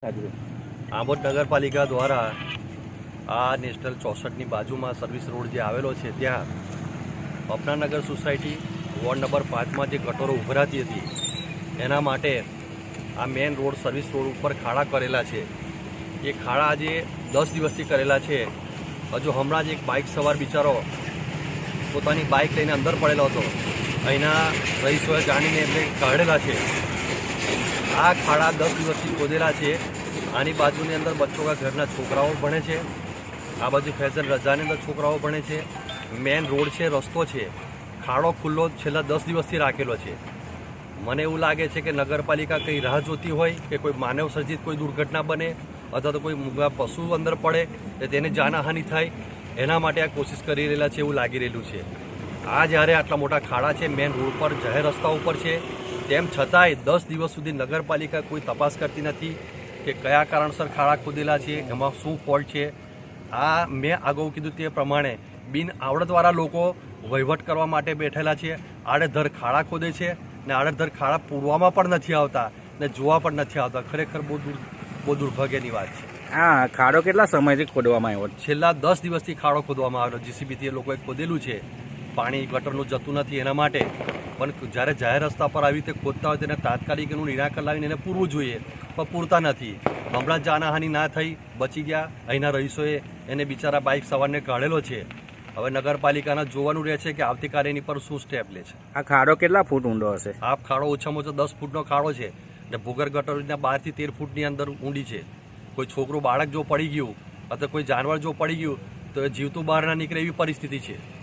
આંબોદ નગરપાલિકા દ્વારા આ નેશનલ ચોસઠની બાજુમાં સર્વિસ રોડ જે આવેલો છે, ત્યાં અપનાનગર સોસાયટી વોર્ડ નંબર પાંચમાં જે ગટરો ઉભરાતી હતી, એના માટે આ મેઇન રોડ સર્વિસ રોડ ઉપર ખાડા કરેલા છે. એ ખાડા આજે દસ દિવસથી કરેલા છે. હજુ હમણાં જ એક બાઇક સવાર બિચારો પોતાની બાઇક લઈને અંદર પડેલો હતો. અહીંના રહીશોએ જાણીને એમને કાઢેલા છે. આ ખાડા દસ દિવસથી ખોદેલા છે. આની બાજુની અંદર બચ્ચોના ઘરના છોકરાઓ ભણે છે. આ બાજુ ફેશન રજાની અંદર છોકરાઓ ભણે છે. મેન રોડ છે, રસ્તો છે. ખાડો ખુલ્લો છેલ્લા દસ દિવસથી રાખેલો છે. મને એવું લાગે છે કે નગરપાલિકા કંઈ રાહ જોતી હોય કે કોઈ માનવ સર્જિત કોઈ દુર્ઘટના બને અથવા તો કોઈ મૂંગા પશુ અંદર પડે તો તેને જાનહાનિ થાય, એના માટે આ કોશિશ કરી રહેલા છે એવું લાગી રહેલું છે. આ જ્યારે આટલા મોટા ખાડા છે, મેન રોડ પર જાહેર રસ્તા ઉપર છે તેમ છતાંય દસ દિવસ સુધી નગરપાલિકા કોઈ તપાસ કરતી નથી કે કયા કારણસર ખાડા ખોદેલા છે એમાં શું ફોલ્ટ છે. આ મેં અગાઉ કીધું તે પ્રમાણે બિન આવડતવાળા લોકો વહીવટ કરવા માટે બેઠેલા છે આડેધર ખાડા ખોદે છે ને આડેધર ખાડા પૂરવામાં પણ નથી આવતા ને જોવા પણ નથી આવતા. ખરેખર બહુ દુર બહુ દુર્ભાગ્યની વાત છે. હા ખાડો કેટલા સમયથી ખોદવામાં આવ્યો? છેલ્લા દસ દિવસથી ખાડો ખોદવામાં આવ્યો. જીસીબીથી એ લોકોએ ખોદેલું છે. પાણી ગટરનું જતું નથી એના માટે. પણ જ્યારે જાહેર રસ્તા પર આવી રીતે ખોદતા હોય તેને તાત્કાલિક એનું નિરાકરણ લાવીને એને પૂરવું જોઈએ. પણ પૂરતા નથી. હમણાં જ જાનહાનિ ના થઈ બચી ગયા. અહીંના રહીશોએ એને બિચારા બાઇક સવારને કાઢેલો છે. હવે નગરપાલિકાના જોવાનું રહે છે કે આવતીકાલે એની પર શું સ્ટેપ લે છે. આ ખાડો કેટલા ફૂટ ઊંડો હશે? આ ખાડો ઓછામાં ઓછો દસ ફૂટનો ખાડો છે. ને ભૂગર ગટરના બારથી તેર ફૂટની અંદર ઊંડી છે. કોઈ છોકરું બાળક જો પડી ગયું અથવા કોઈ જાનવર જો પડી ગયું તો એ જીવતું બહાર ના નીકળે એવી પરિસ્થિતિ છે.